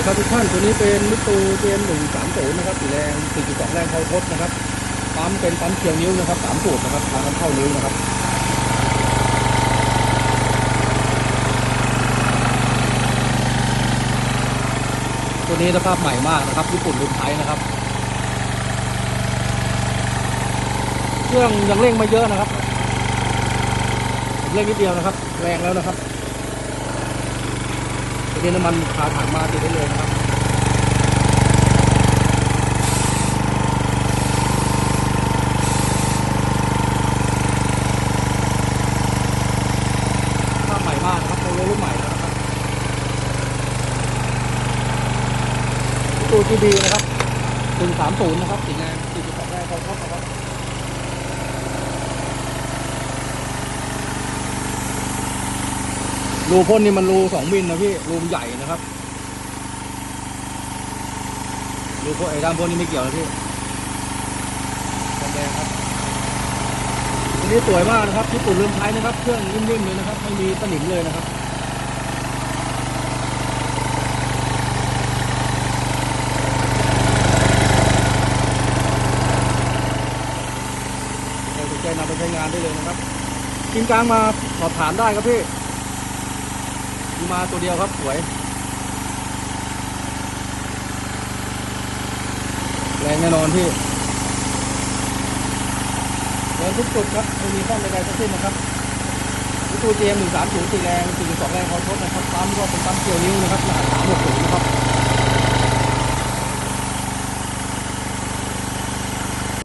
ดีครับทุกท่านตัวนี้เป็นมิตูเจนหนึ่งสามศูนย์นะครับสีแรงสี่จุดสองแรงเข้าทดนะครับปั๊มเป็นปั๊มเคียงนิ้วนะครับสามสูตรนะครับทางเข้านิ้วนะครับตัวนี้สภาพใหม่มากนะครับญี่ปุ่นรุ่นไทยนะครับ เครื่องยังเร่งไม่เยอะนะครับเร่งนิดเดียวนะครับ แรงแล้วนะครับ ตัวนี้น้ำมันคาถังมาติดได้เลยนะครับภาใหม่มากครับโมโลรุ่นใหม่นะครับตัวจีบีนะครับหนึ่งสามศูนย์นะครับสีแดงสี่จุดสองแรกเขาทดนะครับ รูพ่นนี่มันรูสองมิลนะพี่รูมใหญ่นะครับรูพ่นไอ้ด้านพ่นนี่ไม่เกี่ยวนะพี่แดงครับอันนี้สวยมากนะครับญี่ปุ่นลืมไทยนะครับ เครื่องนิ่มๆเลยนะครับ ไม่มีสนิมเลยนะครับใครสนใจนำไปใช้งานได้เลยนะครับทีมกลางมาสอบถามได้ครับพี่ มีมาตัวเดียวครับสวย แรงแน่นอนพี่เดินทุกจุดครับไม่มีข้อใดๆทั้งสิ้นนะครับวิตูเจมหนึ่งสามศูนย์สี่แรงสี่สองแรงพอทดนะครับปั๊มก็เป็นปั๊มเกียวนิ้วนะครับหัสสามหกศูนย์นะครับ